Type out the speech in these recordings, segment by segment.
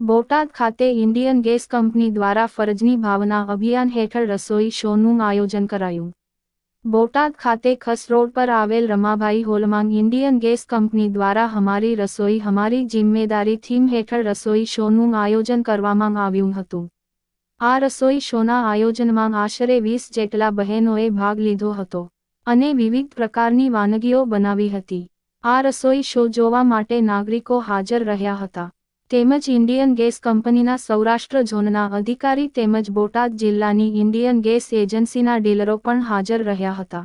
બોટાદ ખાતે Indian gas company દ્વારા ફરજની ભાવના અભિયાન હેઠળ રસોઈ શોનું આયોજન કરાયું. બોટાદ ખાતે ખસ રોડ પર આવેલ રમાભાઈ હોલમાં ઇન્ડિયન ગેસ કંપની દ્વારા હમારી રસોઈ હમારી જિમ્મેદારી થીમ હેઠળ રસોઈ શોનું આયોજન કરવામાં આવ્યું હતું. આ રસોઈ શોના આયોજનમાં આશરે વીસ જેટલા બહેનોએ ભાગ લીધો હતો અને વિવિધ પ્રકારની વાનગીઓ બનાવી હતી. આ રસોઈ શો જોવા માટે નાગરિકો હાજર રહ્યા હતા. તેમજ ઇન્ડિયન ગેસ કંપનીના સૌરાષ્ટ્ર ઝોનના અધિકારી તેમજ બોટાદ જિલ્લાની ઇન્ડિયન ગેસ એજન્સીના ડીલરો પણ હાજર રહ્યા હતા.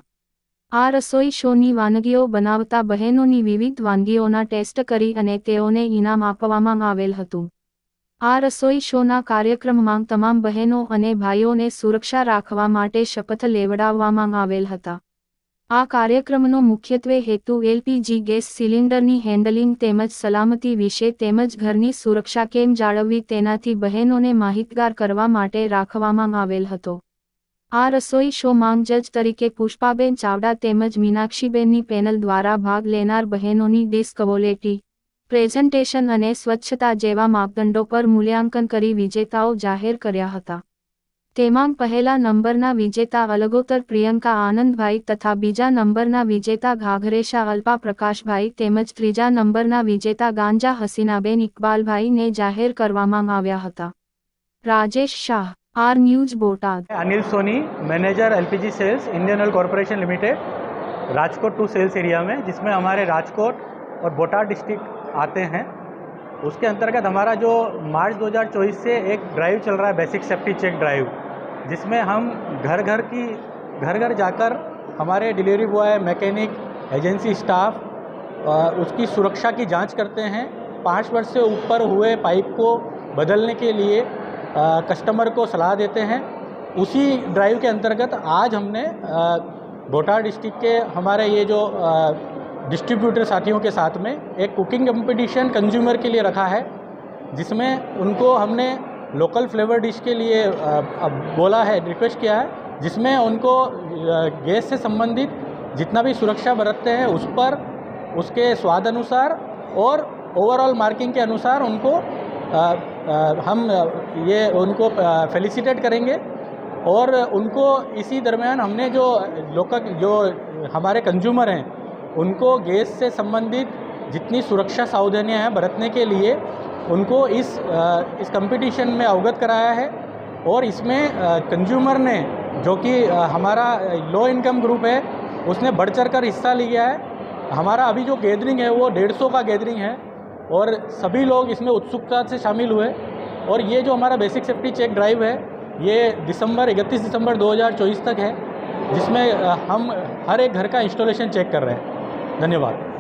આ રસોઈ શોની વાનગીઓ બનાવતા બહેનોની વિવિધ વાનગીઓના ટેસ્ટ કરી અને તેઓને ઇનામ આપવામાં આવેલ હતું. આ રસોઈ શોના કાર્યક્રમમાં તમામ બહેનો અને ભાઈઓને સુરક્ષા રાખવા માટે શપથ લેવડાવવામાં આવેલ હતા. આ કાર્યક્રમનો મુખ્યત્વે હેતુ એલપીજી ગેસ સિલિન્ડરની હેન્ડલિંગ તેમજ સલામતી વિશે તેમજ ઘરની સુરક્ષા કેમ જાળવવી તેનાથી બહેનોને માહિતગાર કરવા માટે રાખવામાં આવેલ હતો. આ રસોઈ શો માંગ જજ તરીકે પુષ્પાબેન ચાવડા તેમજ મીનાક્ષીબેનની પેનલ દ્વારા ભાગ લેનાર બહેનોની ડિસ્કવોલેટી પ્રેઝન્ટેશન અને સ્વચ્છતા જેવા માપદંડો પર મૂલ્યાંકન કરી વિજેતાઓ જાહેર કર્યા હતા. તેમાં પહેલા નંબરના વિજેતા અલગોતર પ્રિયંકા આનંદભાઈ તથા બીજા નંબરના વિજેતા ઘાઘરેશા અલ્પા પ્રકાશભાઈ તેમજ ત્રીજા નંબરના વિજેતા ગાંજા હસીનાબેન ઇકબાલભાઈને જાહેર કરવામાં આવ્યા હતા Rajesh Shah R news Botad Anil Soni manager LPG sales Indian Oil Corporation Limited Rajkot two sales area में जिसमें हमारे राजकोट और बोटाद डिस्ट्रिक्ट आते हैं उसके अंतर्गत हमारा जो मार्च 2024 से एक ड्राइव चल रहा है बेसिक सेफ्टी चेक ड्राइव जिसमें हम घर घर की घर घर जाकर हमारे delivery boy mechanic agency staff उसकी सुरक्षा की जाँच करते हैं। पाँच वर्ष से ऊपर हुए पाइप को बदलने के लिए आ, कस्टमर को सलाह देते हैं। उसी ड्राइव के अंतर्गत आज हमने भोटार डिस्ट्रिक्ट के हमारे ये जो डिस्ट्रीब्यूटर साथियों के साथ में एक कुकिंग कंपटीशन कंज्यूमर के लिए रखा है जिसमें उनको हमने लोकल फ्लेवर डिश के लिए बोला है रिक्वेस्ट किया है जिसमें उनको गैस से संबंधित जितना भी सुरक्षा बरतते हैं उस पर उसके स्वाद अनुसार और ओवरऑल मार्किंग के अनुसार उनको आ, आ, हम ये उनको फेलिसिटेट करेंगे। और उनको इसी दरमियान हमने जो लोकल जो हमारे कंज्यूमर हैं उनको गैस से संबंधित जितनी सुरक्षा सावधानियाँ हैं बरतने के लिए उनको इस इस कंपटीशन में अवगत कराया है और इसमें कंज्यूमर ने, जो कि हमारा लो इनकम ग्रुप है, उसने बढ़ चढ़ कर हिस्सा लिया है। हमारा अभी जो गैदरिंग है वो डेढ़ सौ का गैदरिंग है और सभी लोग इसमें उत्सुकता से शामिल हुए। और ये जो हमारा बेसिक सेफ्टी चेक ड्राइव है, ये दिसंबर, इकतीस दिसंबर 2024 तक है, जिसमें हम हर एक घर का इंस्टॉलेशन चेक कर रहे हैं। धन्यवाद।